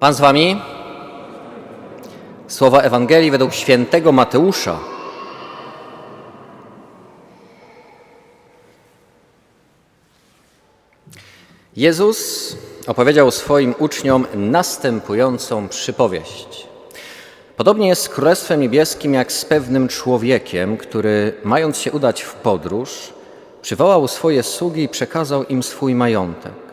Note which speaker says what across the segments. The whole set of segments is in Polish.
Speaker 1: Pan z wami? Słowa Ewangelii według świętego Mateusza. Jezus opowiedział swoim uczniom następującą przypowieść. Podobnie jest z Królestwem Niebieskim jak z pewnym człowiekiem, który, mając się udać w podróż, przywołał swoje sługi i przekazał im swój majątek.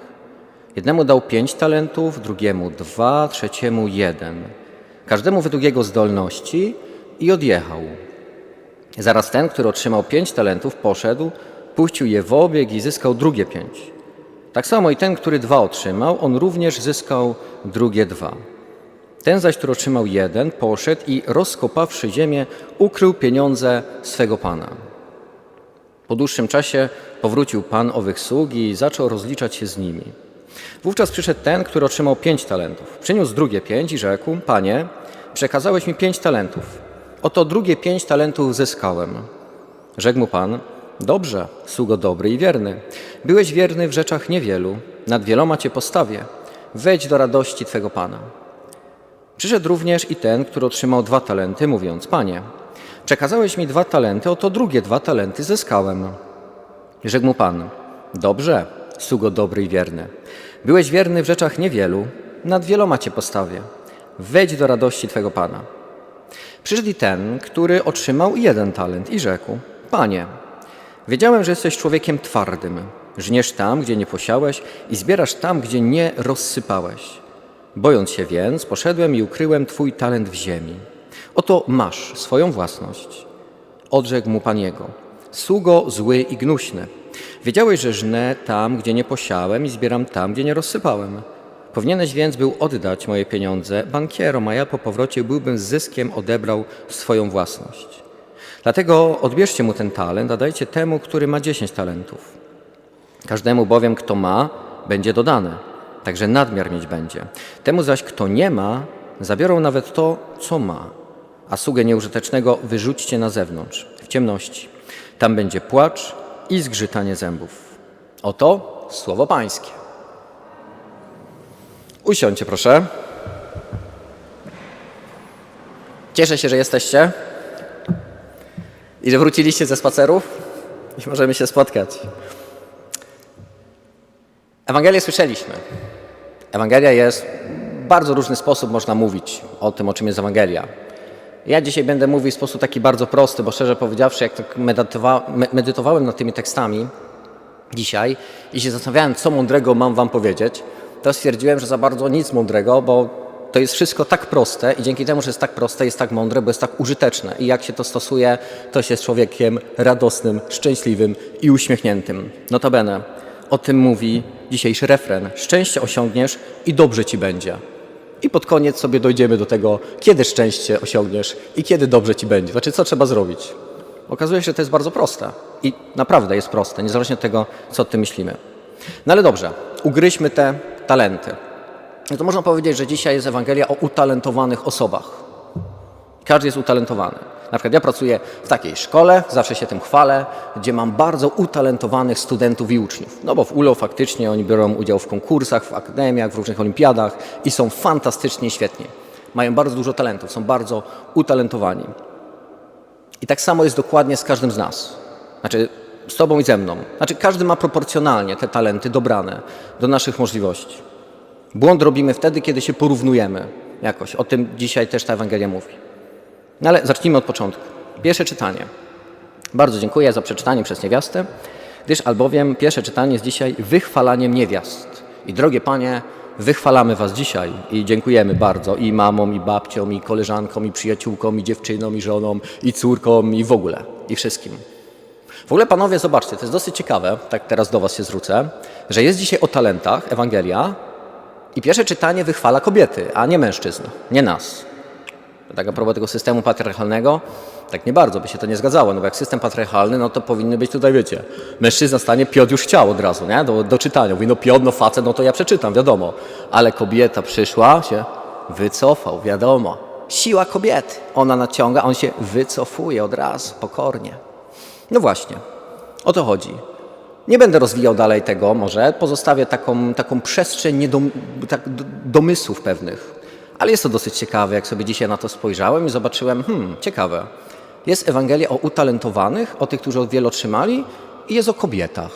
Speaker 1: Jednemu dał pięć talentów, drugiemu dwa, trzeciemu jeden. Każdemu według jego zdolności i odjechał. Zaraz ten, który otrzymał pięć talentów, poszedł, puścił je w obieg i zyskał drugie pięć. Tak samo i ten, który dwa otrzymał, on również zyskał drugie dwa. Ten zaś, który otrzymał jeden, poszedł i rozkopawszy ziemię, ukrył pieniądze swego pana. Po dłuższym czasie powrócił pan owych sług i zaczął rozliczać się z nimi. Wówczas przyszedł ten, który otrzymał pięć talentów. Przyniósł drugie pięć i rzekł: Panie, przekazałeś mi pięć talentów. Oto drugie pięć talentów zyskałem. Rzekł mu pan: Dobrze, sługo dobry i wierny. Byłeś wierny w rzeczach niewielu, nad wieloma cię postawię. Wejdź do radości twego pana. Przyszedł również i ten, który otrzymał dwa talenty, mówiąc: Panie, przekazałeś mi dwa talenty, oto drugie dwa talenty zyskałem. Rzekł mu pan: Dobrze, sługo dobry i wierny. Byłeś wierny w rzeczach niewielu, nad wieloma cię postawię. Wejdź do radości twego pana. Przyszedł ten, który otrzymał jeden talent i rzekł: Panie, wiedziałem, że jesteś człowiekiem twardym. Żniesz tam, gdzie nie posiałeś i zbierasz tam, gdzie nie rozsypałeś. Bojąc się więc, poszedłem i ukryłem twój talent w ziemi. Oto masz swoją własność. Odrzekł mu pan jego: Sługo zły i gnuśny. Wiedziałeś, że żnę tam, gdzie nie posiałem i zbieram tam, gdzie nie rozsypałem. Powinieneś więc był oddać moje pieniądze bankierom, a ja po powrocie byłbym z zyskiem odebrał swoją własność. Dlatego odbierzcie mu ten talent, a dajcie temu, który ma dziesięć talentów. Każdemu bowiem, kto ma, będzie dodane, także nadmiar mieć będzie. Temu zaś, kto nie ma, zabiorą nawet to, co ma, a sługę nieużytecznego wyrzućcie na zewnątrz, w ciemności. Tam będzie płacz i zgrzytanie zębów. Oto słowo Pańskie. Usiądźcie, proszę. Cieszę się, że jesteście i że wróciliście ze spacerów i możemy się spotkać. Ewangelię słyszeliśmy. Ewangelia jest w bardzo różny sposób można mówić o tym, o czym jest Ewangelia. Ja dzisiaj będę mówił w sposób taki bardzo prosty, bo szczerze powiedziawszy, jak tak medytowa- me- medytowałem nad tymi tekstami dzisiaj i się zastanawiałem, co mądrego mam wam powiedzieć, to stwierdziłem, że za bardzo nic mądrego, bo to jest wszystko tak proste i dzięki temu, że jest tak proste, jest tak mądre, bo jest tak użyteczne. I jak się to stosuje, to się jest człowiekiem radosnym, szczęśliwym i uśmiechniętym. Notabene, o tym mówi dzisiejszy refren. Szczęście osiągniesz i dobrze ci będzie. I pod koniec sobie dojdziemy do tego, kiedy szczęście osiągniesz i kiedy dobrze ci będzie. Znaczy, co trzeba zrobić. Okazuje się, że to jest bardzo proste. I naprawdę jest proste, niezależnie od tego, co o tym myślimy. No ale dobrze, ugryźmy te talenty. No to można powiedzieć, że dzisiaj jest Ewangelia o utalentowanych osobach. Każdy jest utalentowany. Na przykład ja pracuję w takiej szkole, zawsze się tym chwalę, gdzie mam bardzo utalentowanych studentów i uczniów. No bo w ULO faktycznie oni biorą udział w konkursach, w akademiach, w różnych olimpiadach i są fantastycznie świetni. Mają bardzo dużo talentów, są bardzo utalentowani. I tak samo jest dokładnie z każdym z nas. Znaczy z Tobą i ze mną. Znaczy każdy ma proporcjonalnie te talenty dobrane do naszych możliwości. Błąd robimy wtedy, kiedy się porównujemy jakoś. O tym dzisiaj też ta Ewangelia mówi. No ale zacznijmy od początku. Pierwsze czytanie. Bardzo dziękuję za przeczytanie przez niewiastę, gdyż albowiem pierwsze czytanie jest dzisiaj wychwalaniem niewiast. I drogie panie, wychwalamy was dzisiaj i dziękujemy bardzo i mamom, i babciom, i koleżankom, i przyjaciółkom, i dziewczynom, i żonom, i córkom, i w ogóle, i wszystkim. W ogóle panowie, zobaczcie, to jest dosyć ciekawe, tak teraz do was się zwrócę, że jest dzisiaj o talentach Ewangelia i pierwsze czytanie wychwala kobiety, a nie mężczyzn, nie nas. Tak a propos tego systemu patriarchalnego, tak nie bardzo by się to nie zgadzało, no bo jak system patriarchalny, no to powinny być tutaj, wiecie, mężczyzna stanie, Piotr już chciał od razu, nie, do, do czytania. Mówi, no Piotr, no facet, no to ja przeczytam, wiadomo. Ale kobieta przyszła, się wycofał, wiadomo. Siła kobiety, ona naciąga, on się wycofuje od razu, pokornie. No właśnie, o to chodzi. Nie będę rozwijał dalej tego, może pozostawię taką, taką przestrzeń niedom, tak, domysłów pewnych. Ale jest to dosyć ciekawe, jak sobie dzisiaj na to spojrzałem i zobaczyłem, hmm, ciekawe. Jest Ewangelia o utalentowanych, o tych, którzy wiele otrzymali i jest o kobietach.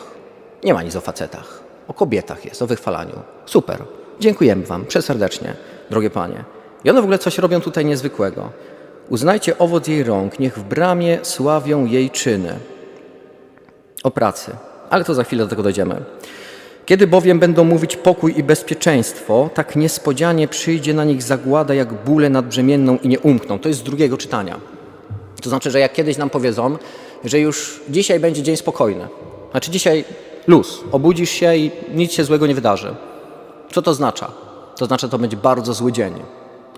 Speaker 1: Nie ma nic o facetach. O kobietach jest, o wychwalaniu. Super. Dziękujemy Wam przeserdecznie, drogie Panie. I one w ogóle coś robią tutaj niezwykłego. Uznajcie owoc jej rąk, niech w bramie sławią jej czyny. O pracy. Ale to za chwilę do tego dojdziemy. Kiedy bowiem będą mówić pokój i bezpieczeństwo, tak niespodzianie przyjdzie na nich zagłada jak bóle nadbrzemienną i nie umkną. To jest z drugiego czytania. To znaczy, że jak kiedyś nam powiedzą, że już dzisiaj będzie dzień spokojny, znaczy dzisiaj luz, obudzisz się i nic się złego nie wydarzy. Co to oznacza? To znaczy, to będzie bardzo zły dzień.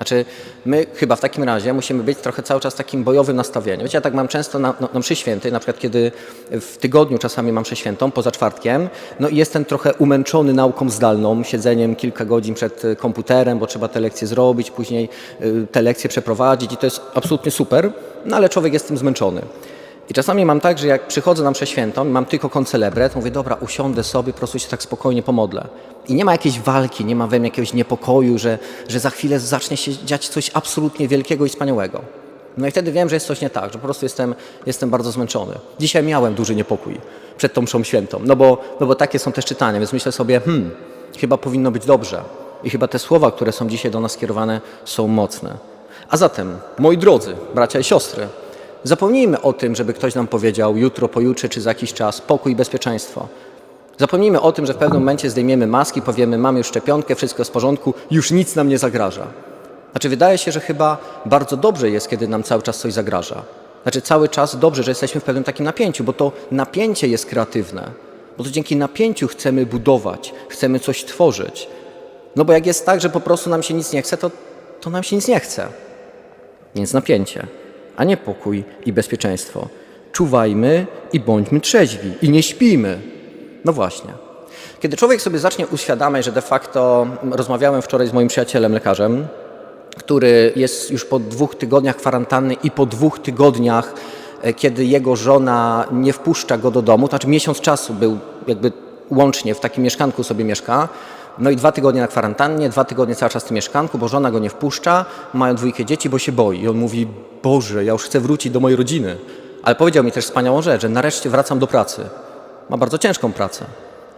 Speaker 1: Znaczy, my chyba w takim razie musimy być trochę cały czas takim bojowym nastawieniu. Wiecie, ja tak mam często na, na, na mszy świętej, na przykład kiedy w tygodniu czasami mam mszę świętą, poza czwartkiem, no i jestem trochę umęczony nauką zdalną, siedzeniem kilka godzin przed komputerem, bo trzeba te lekcje zrobić, później y, te lekcje przeprowadzić i to jest absolutnie super, no ale człowiek jest tym zmęczony. I czasami mam tak, że jak przychodzę na mszę świętą, mam tylko koncelebret, mówię, dobra, usiądę sobie, po prostu się tak spokojnie pomodlę. I nie ma jakiejś walki, nie ma we mnie jakiegoś niepokoju, że, że za chwilę zacznie się dziać coś absolutnie wielkiego i wspaniałego. No i wtedy wiem, że jest coś nie tak, że po prostu jestem, jestem bardzo zmęczony. Dzisiaj miałem duży niepokój przed tą mszą świętą, no bo, no bo takie są też czytania, więc myślę sobie, hmm, chyba powinno być dobrze. I chyba te słowa, które są dzisiaj do nas skierowane, są mocne. A zatem, moi drodzy, bracia i siostry, Zapomnijmy o tym, żeby ktoś nam powiedział jutro, pojutrze czy za jakiś czas pokój i bezpieczeństwo. Zapomnijmy o tym, że w pewnym momencie zdejmiemy maski, powiemy mamy już szczepionkę, wszystko jest w porządku, już nic nam nie zagraża. Znaczy wydaje się, że chyba bardzo dobrze jest, kiedy nam cały czas coś zagraża. Znaczy cały czas dobrze, że jesteśmy w pewnym takim napięciu, bo to napięcie jest kreatywne. Bo to dzięki napięciu chcemy budować, chcemy coś tworzyć. No bo jak jest tak, że po prostu nam się nic nie chce, to, to nam się nic nie chce. Więc napięcie, a nie pokój i bezpieczeństwo. Czuwajmy i bądźmy trzeźwi i nie śpijmy. No właśnie. Kiedy człowiek sobie zacznie uświadamiać, że de facto rozmawiałem wczoraj z moim przyjacielem lekarzem, który jest już po dwóch tygodniach kwarantanny i po dwóch tygodniach, e, kiedy jego żona nie wpuszcza go do domu, to znaczy miesiąc czasu był jakby łącznie w takim mieszkanku sobie mieszka, no i dwa tygodnie na kwarantannie, dwa tygodnie cały czas w tym mieszkanku, bo żona go nie wpuszcza, mają dwójkę dzieci, bo się boi. I on mówi, Boże, ja już chcę wrócić do mojej rodziny. Ale powiedział mi też wspaniałą rzecz, że nareszcie wracam do pracy. Ma bardzo ciężką pracę.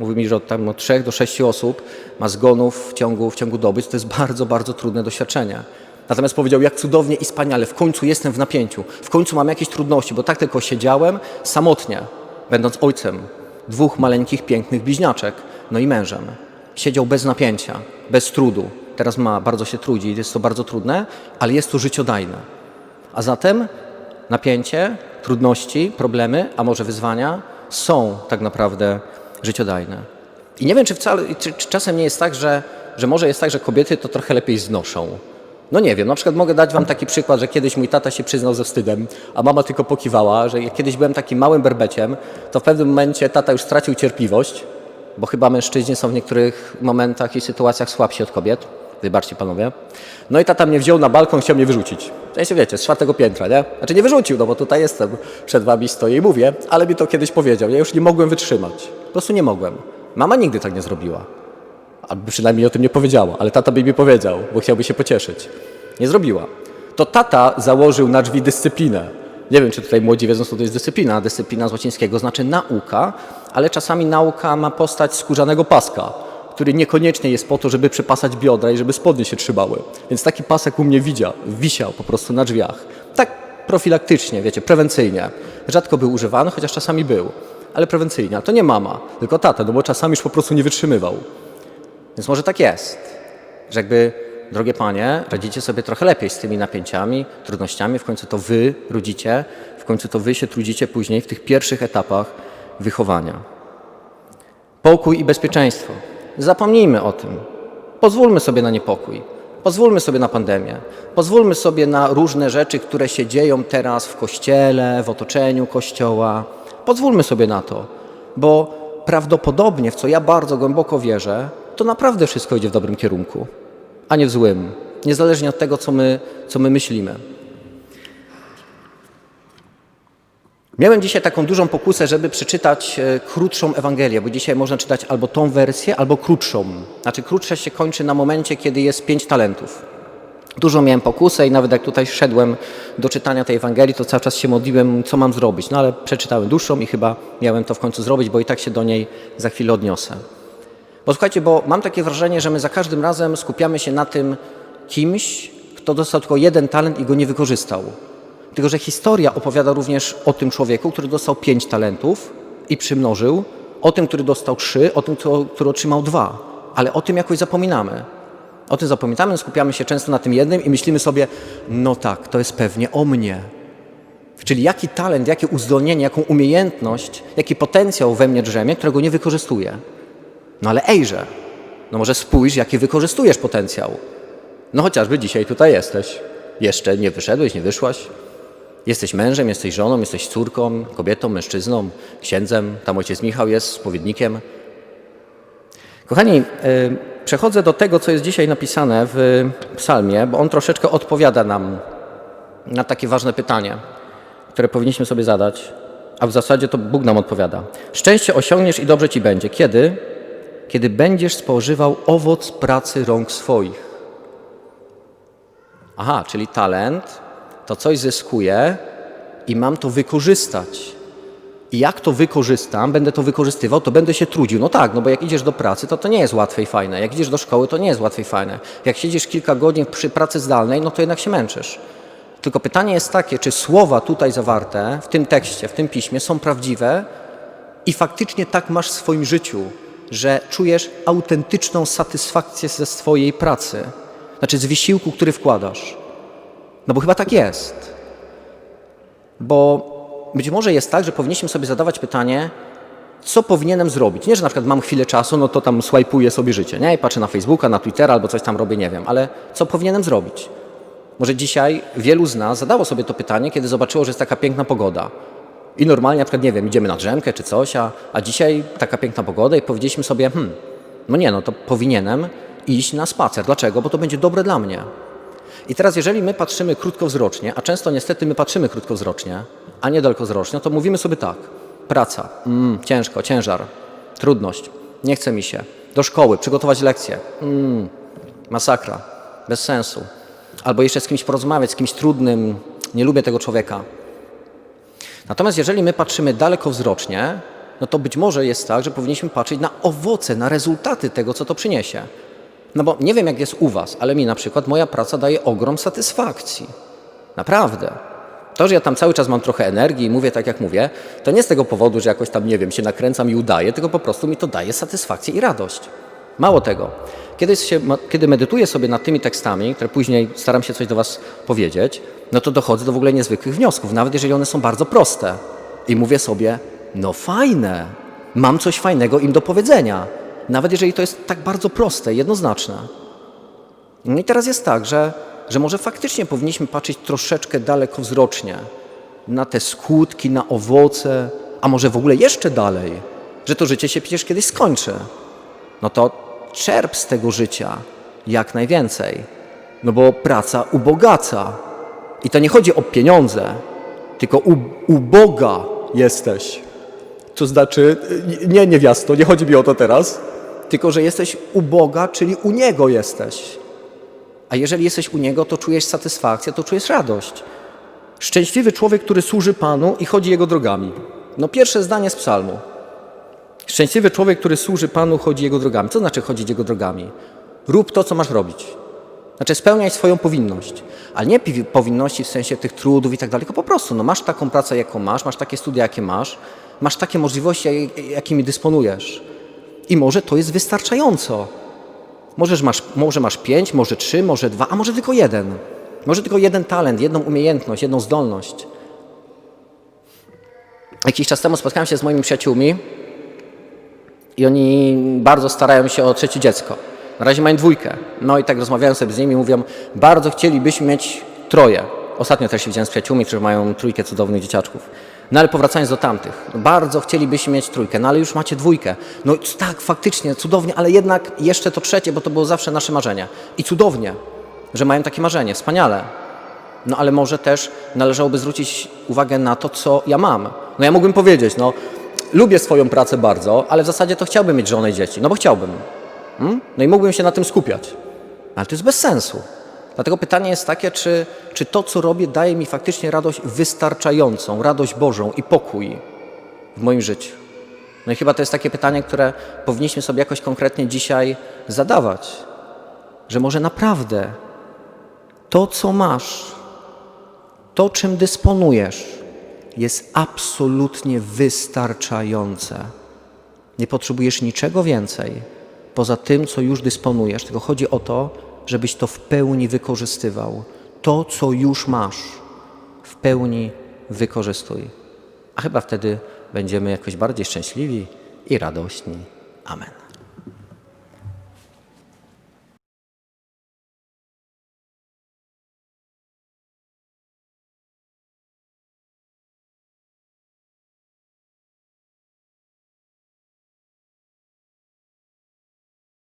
Speaker 1: Mówi mi, że od, tam, od 3 do 6 osób ma zgonów w ciągu, w ciągu doby. To jest bardzo, bardzo trudne doświadczenie. Natomiast powiedział, jak cudownie i wspaniale, w końcu jestem w napięciu, w końcu mam jakieś trudności, bo tak tylko siedziałem samotnie, będąc ojcem dwóch maleńkich, pięknych bliźniaczek, no i mężem. Siedział bez napięcia, bez trudu. Teraz ma, bardzo się trudzi, jest to bardzo trudne, ale jest to życiodajne. A zatem napięcie, trudności, problemy, a może wyzwania są tak naprawdę życiodajne. I nie wiem, czy, wcale, czy, czy czasem nie jest tak, że, że może jest tak, że kobiety to trochę lepiej znoszą. No nie wiem, na przykład mogę dać wam taki przykład, że kiedyś mój tata się przyznał ze wstydem, a mama tylko pokiwała, że jak kiedyś byłem takim małym berbeciem, to w pewnym momencie tata już stracił cierpliwość, bo chyba mężczyźni są w niektórych momentach i sytuacjach słabsi od kobiet. Wybaczcie panowie. No i tata mnie wziął na balkon, chciał mnie wyrzucić. W sensie wiecie, z czwartego piętra, nie? Znaczy nie wyrzucił, no bo tutaj jestem, przed wami stoję i mówię, ale mi to kiedyś powiedział. Ja już nie mogłem wytrzymać. Po prostu nie mogłem. Mama nigdy tak nie zrobiła. Albo przynajmniej o tym nie powiedziała, ale tata by mi powiedział, bo chciałby się pocieszyć. Nie zrobiła. To tata założył na drzwi dyscyplinę. Nie wiem, czy tutaj młodzi wiedzą, co to jest dyscyplina. Dyscyplina z łacińskiego znaczy nauka, ale czasami nauka ma postać skórzanego paska, który niekoniecznie jest po to, żeby przypasać biodra i żeby spodnie się trzymały. Więc taki pasek u mnie widział, wisiał po prostu na drzwiach. Tak profilaktycznie, wiecie, prewencyjnie. Rzadko był używany, chociaż czasami był, ale prewencyjnie. To nie mama, tylko tata, no bo czasami już po prostu nie wytrzymywał. Więc może tak jest, że jakby, drogie panie, radzicie sobie trochę lepiej z tymi napięciami, trudnościami, w końcu to wy rodzicie, w końcu to wy się trudzicie później w tych pierwszych etapach wychowania. Pokój i bezpieczeństwo. Zapomnijmy o tym. Pozwólmy sobie na niepokój. Pozwólmy sobie na pandemię. Pozwólmy sobie na różne rzeczy, które się dzieją teraz w kościele, w otoczeniu kościoła. Pozwólmy sobie na to, bo prawdopodobnie, w co ja bardzo głęboko wierzę, to naprawdę wszystko idzie w dobrym kierunku, a nie w złym, niezależnie od tego, co my, co my myślimy. Miałem dzisiaj taką dużą pokusę, żeby przeczytać e, krótszą Ewangelię, bo dzisiaj można czytać albo tą wersję, albo krótszą. Znaczy krótsza się kończy na momencie, kiedy jest pięć talentów. Dużo miałem pokusę i nawet jak tutaj szedłem do czytania tej Ewangelii, to cały czas się modliłem, co mam zrobić. No ale przeczytałem dłuższą i chyba miałem to w końcu zrobić, bo i tak się do niej za chwilę odniosę. Bo słuchajcie, bo mam takie wrażenie, że my za każdym razem skupiamy się na tym kimś, kto dostał tylko jeden talent i go nie wykorzystał. Tylko, że historia opowiada również o tym człowieku, który dostał pięć talentów i przymnożył, o tym, który dostał trzy, o tym, który otrzymał dwa. Ale o tym jakoś zapominamy. O tym zapominamy, skupiamy się często na tym jednym i myślimy sobie, no tak, to jest pewnie o mnie. Czyli jaki talent, jakie uzdolnienie, jaką umiejętność, jaki potencjał we mnie drzemie, którego nie wykorzystuję. No ale ejże, no może spójrz, jaki wykorzystujesz potencjał. No chociażby dzisiaj tutaj jesteś. Jeszcze nie wyszedłeś, nie wyszłaś. Jesteś mężem, jesteś żoną, jesteś córką, kobietą, mężczyzną, księdzem. Tam ojciec Michał jest spowiednikiem. Kochani, y, przechodzę do tego, co jest dzisiaj napisane w psalmie, bo on troszeczkę odpowiada nam na takie ważne pytanie, które powinniśmy sobie zadać, a w zasadzie to Bóg nam odpowiada. Szczęście osiągniesz i dobrze ci będzie. Kiedy? Kiedy będziesz spożywał owoc pracy rąk swoich. Aha, czyli talent to coś zyskuję i mam to wykorzystać. I jak to wykorzystam, będę to wykorzystywał, to będę się trudził. No tak, no bo jak idziesz do pracy, to to nie jest łatwe i fajne. Jak idziesz do szkoły, to nie jest łatwe i fajne. Jak siedzisz kilka godzin przy pracy zdalnej, no to jednak się męczysz. Tylko pytanie jest takie, czy słowa tutaj zawarte w tym tekście, w tym piśmie są prawdziwe i faktycznie tak masz w swoim życiu, że czujesz autentyczną satysfakcję ze swojej pracy, znaczy z wysiłku, który wkładasz. No bo chyba tak jest. Bo być może jest tak, że powinniśmy sobie zadawać pytanie, co powinienem zrobić. Nie, że na przykład mam chwilę czasu, no to tam swajpuję sobie życie, nie? I patrzę na Facebooka, na Twittera albo coś tam robię, nie wiem, ale co powinienem zrobić? Może dzisiaj wielu z nas zadało sobie to pytanie, kiedy zobaczyło, że jest taka piękna pogoda. I normalnie na przykład, nie wiem, idziemy na drzemkę czy coś, a, a dzisiaj taka piękna pogoda i powiedzieliśmy sobie, hmm, no nie, no to powinienem iść na spacer. Dlaczego? Bo to będzie dobre dla mnie. I teraz, jeżeli my patrzymy krótkowzrocznie, a często niestety my patrzymy krótkowzrocznie, a nie dalekowzrocznie, to mówimy sobie tak. Praca, mm, ciężko, ciężar, trudność, nie chce mi się. Do szkoły, przygotować lekcje, mm, masakra, bez sensu. Albo jeszcze z kimś porozmawiać, z kimś trudnym, nie lubię tego człowieka. Natomiast jeżeli my patrzymy dalekowzrocznie, no to być może jest tak, że powinniśmy patrzeć na owoce, na rezultaty tego, co to przyniesie. No bo nie wiem, jak jest u Was, ale mi na przykład moja praca daje ogrom satysfakcji. Naprawdę. To, że ja tam cały czas mam trochę energii i mówię tak, jak mówię, to nie z tego powodu, że jakoś tam, nie wiem, się nakręcam i udaję, tylko po prostu mi to daje satysfakcję i radość. Mało tego. Kiedy, się, kiedy medytuję sobie nad tymi tekstami, które później staram się coś do Was powiedzieć, no to dochodzę do w ogóle niezwykłych wniosków, nawet jeżeli one są bardzo proste. I mówię sobie, no fajne, mam coś fajnego im do powiedzenia. Nawet jeżeli to jest tak bardzo proste, jednoznaczne. No i teraz jest tak, że, że może faktycznie powinniśmy patrzeć troszeczkę dalekowzrocznie na te skutki, na owoce, a może w ogóle jeszcze dalej, że to życie się przecież kiedyś skończy. No to czerp z tego życia jak najwięcej. No bo praca ubogaca. I to nie chodzi o pieniądze, tylko u, u Boga jesteś. To znaczy, nie niewiasto, nie chodzi mi o to teraz, tylko że jesteś u Boga, czyli u Niego jesteś. A jeżeli jesteś u Niego, to czujesz satysfakcję, to czujesz radość. Szczęśliwy człowiek, który służy Panu i chodzi Jego drogami. No pierwsze zdanie z psalmu. Szczęśliwy człowiek, który służy Panu, chodzi Jego drogami. Co znaczy chodzić Jego drogami? Rób to, co masz robić. Znaczy spełniaj swoją powinność. Ale nie powinności w sensie tych trudów i tak dalej, tylko po prostu no, masz taką pracę, jaką masz, masz takie studia, jakie masz, masz takie możliwości, jak- jakimi dysponujesz. I może to jest wystarczająco. Możesz masz, może masz pięć, może trzy, może dwa, a może tylko jeden. Może tylko jeden talent, jedną umiejętność, jedną zdolność. Jakiś czas temu spotkałem się z moimi przyjaciółmi i oni bardzo starają się o trzecie dziecko. Na razie mają dwójkę. No i tak rozmawiałem sobie z nimi, mówią, bardzo chcielibyśmy mieć troje. Ostatnio też się widziałem z przyjaciółmi, którzy mają trójkę cudownych dzieciaczków. No ale powracając do tamtych, bardzo chcielibyśmy mieć trójkę, no ale już macie dwójkę. No tak, faktycznie, cudownie, ale jednak jeszcze to trzecie, bo to było zawsze nasze marzenie. I cudownie, że mają takie marzenie, wspaniale. No ale może też należałoby zwrócić uwagę na to, co ja mam. No ja mógłbym powiedzieć, no lubię swoją pracę bardzo, ale w zasadzie to chciałbym mieć żonę i dzieci, no bo chciałbym. Mm? No i mógłbym się na tym skupiać. Ale to jest bez sensu. Dlatego pytanie jest takie, czy, czy to, co robię, daje mi faktycznie radość wystarczającą, radość Bożą i pokój w moim życiu. No i chyba to jest takie pytanie, które powinniśmy sobie jakoś konkretnie dzisiaj zadawać. Że może naprawdę to, co masz, to, czym dysponujesz, jest absolutnie wystarczające. Nie potrzebujesz niczego więcej poza tym, co już dysponujesz, tylko chodzi o to, żebyś to w pełni wykorzystywał. To, co już masz, w pełni wykorzystuj. A chyba wtedy będziemy jakoś bardziej szczęśliwi i radośni. Amen.